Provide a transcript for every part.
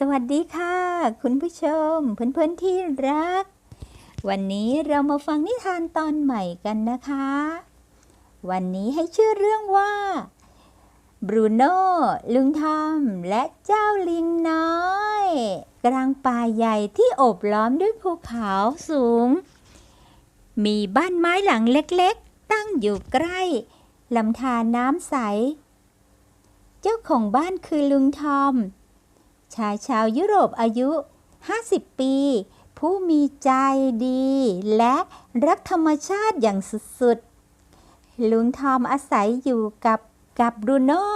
สวัสดีค่ะ คุณผู้ชม เพื่อนๆที่รัก วันนี้เรามาฟังนิทานตอนใหม่กันนะคะ วันนี้ให้ชื่อเรื่องว่าบรูโน่ลุงทอมและเจ้าลิงน้อย กลางป่าใหญ่ที่โอบล้อมด้วยภูเขาสูง มีบ้านไม้หลังเล็กๆ ตั้งอยู่ใกล้ลำธารน้ำใส เจ้าของบ้านคือลุงทอม ชายชาวยุโรปอายุ 50 ปี ผู้มีใจดี และรักธรรมชาติอย่างสุดๆ ลุงทอมอาศัยอยู่กับกับบรูโน่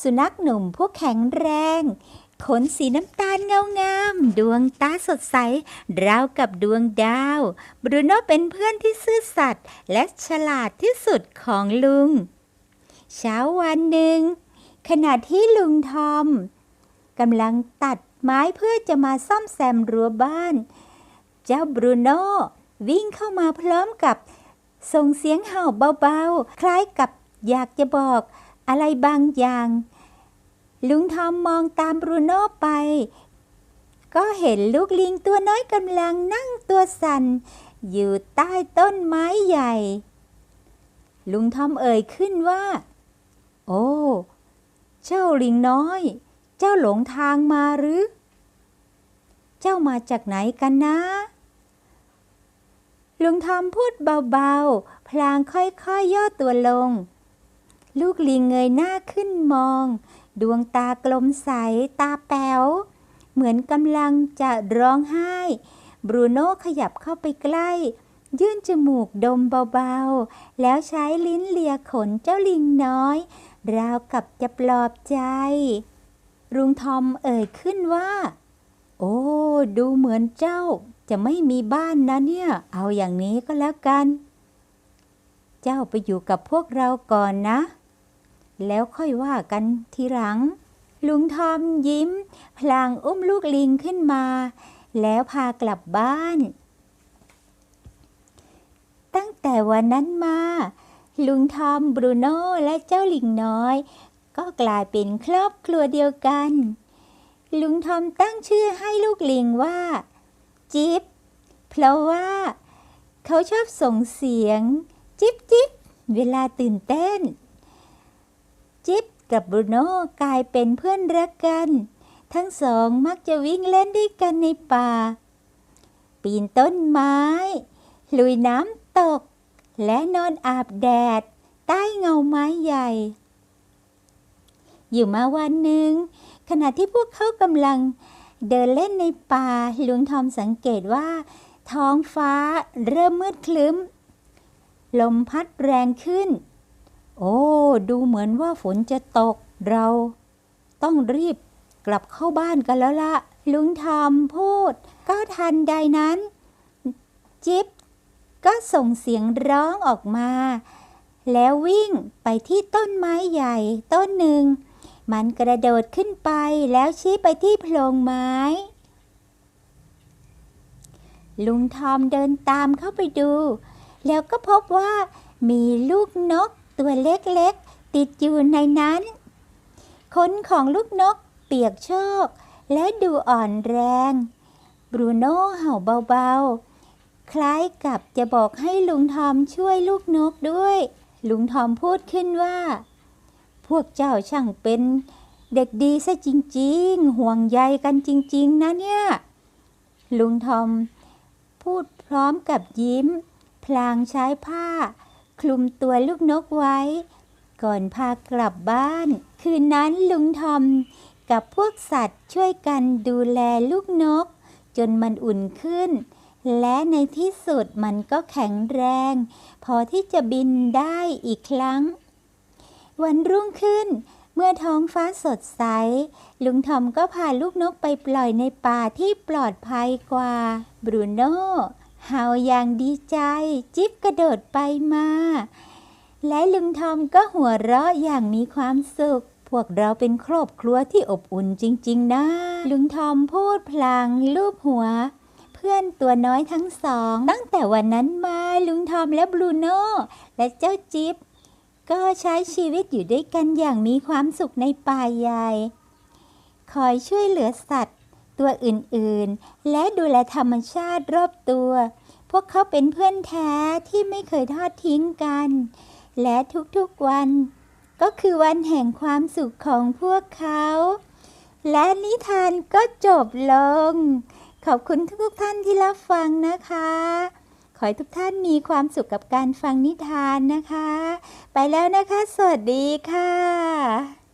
สุนัขหนุ่มผู้แข็งแรง ขนสีน้ำตาลเงางาม ดวงตาสดใส ราวกับดวงดาว บรูโน่เป็นเพื่อนที่ซื่อสัตย์และฉลาดที่สุดของลุง เช้าวันหนึ่ง ขณะที่ลุงทอม กำลังตัดไม้เพื่อจะมาซ่อมแซมรั้วบ้าน เจ้าบรูโน่วิ่งเข้ามาพร้อมกับ ส่งเสียงเห่าเบาๆ คล้ายกับอยากจะบอกอะไรบางอย่าง ลุงทอมมองตามบรูโน่ไป ก็เห็นลูกลิงตัวน้อยกำลังนั่งตัวสั่นอยู่ใต้ต้นไม้ใหญ่ ลุงทอมเอ่ยขึ้นว่า โอ้ เจ้าลิงน้อย เจ้าหลงทางมาหรือ เจ้ามาจากไหนกันนะ ลุงทอมพูดเบาๆ พลางค่อยๆยย่อตัวลง ลูกลิงเงยหน้าขึ้นมอง ดวงตากลมใส ตาแป๋ว เหมือนกำลังจะร้องไห้ บรูโน่ขยับเข้าไปใกล้ยื่นจมูกดมเบาๆ แล้วใช้ลิ้นเลียขนเจ้าลิงน้อย ราวกับจะปลอบใจ ลุงทอมเอ่ยขึ้นว่า โอ้ ดูเหมือนเจ้าจะไม่มีบ้านนะเนี่ย เอาอย่างนี้ก็แล้วกัน เจ้าไปอยู่กับพวกเราก่อนนะ แล้วค่อยว่ากันทีหลัง ลุงทอมยิ้ม พลางอุ้มลูกลิงขึ้นมา แล้วพากลับบ้าน ตั้งแต่วันนั้นมา ลุงทอมบรูโน่และเจ้าลิงน้อย ก็กลายเป็นครอบครัวเดียวกัน ลุงทอมตั้งชื่อให้ลูกลิงว่า จิ๊บ เพราะว่า เขาชอบส่งเสียง จิ๊บจิ๊บเวลาตื่นเต้น จิ๊บกับบรูโน่กลายเป็นเพื่อนรักกัน ทั้งสองมักจะวิ่งเล่นด้วยกันในป่า ปีนต้นไม้ ลุยน้ำตก และนอนอาบแดด ใต้เงาไม้ใหญ่ อยู่มาวันหนึ่งขณะที่พวกเขากำลังเดินเล่นในป่าลุงทอมสังเกตว่า ท้องฟ้าเริ่มมืดคลึ้ม ลมพัดแรงขึ้น โอ้ ดูเหมือนว่าฝนจะตกเรา ต้องรีบกลับเข้าบ้านกันแล้วละลุงทอมพูด ก็ทันใดนั้น จิ๊บก็ส่งเสียงร้องออกมา แล้ววิ่งไปที่ต้นไม้ใหญ่ต้นหนึ่ง มันกระโดดขึ้นไปแล้วชี้ไปที่โพรงไม้ ลุงทอมเดินตามเข้าไปดู แล้วก็พบว่ามีลูกนกตัวเล็กๆ ติดอยู่ในนั้นขนของลูกนกเปียกโชกและดูอ่อนแรง บรูโน่เห่าเบาๆ คล้ายกับจะบอกให้ลุงทอมช่วยลูกนกด้วย ลุงทอมพูดขึ้นว่า พวกเจ้าช่างเป็นเด็กดีซะจริง ๆ ห่วงใยกันจริง ๆ นะเนี่ย ลุงทอม พูดพร้อมกับยิ้ม พลางใช้ผ้า คลุมตัวลูกนกไว้ ก่อนพากลับบ้าน คืนนั้นลุงทอมกับพวกสัตว์ช่วยกันดูแลลูกนก จนมันอุ่นขึ้น และในที่สุดมันก็แข็งแรง พอที่จะบินได้อีกครั้ง วันรุ่งขึ้น เมื่อท้องฟ้าสดใส ลุงทอมก็พาลูกนกไปปล่อยในป่าที่ปลอดภัยกว่าบรูโน่เห่าอย่างดีใจ จิ๊บกระโดดไปมา และลุงทอมก็หัวเราะอย่างมีความสุข พวกเราเป็นครอบครัวที่อบอุ่นจริง ๆ นะ ลุงทอมพูดพลางลูบหัว เพื่อนตัวน้อยทั้งสอง ตั้งแต่วันนั้นมาลุงทอมและบรูโน่และเจ้าจิ๊บ ก็ใช้ชีวิตอยู่ด้วยกันอย่างมีความสุขในป่าใหญ่ คอยช่วยเหลือสัตว์ ตัวอื่นๆ และดูแลธรรมชาติรอบตัว พวกเขาเป็นเพื่อนแท้ที่ไม่เคยทอดทิ้งกัน และทุกๆวัน ก็คือวันแห่งความสุขของพวกเขา และนิทานก็จบลง ขอบคุณทุกๆท่านที่รับฟังนะคะ ขอให้ทุกท่านมีความสุขกับการฟังนิทานนะคะ ไปแล้วนะคะ สวัสดีค่ะ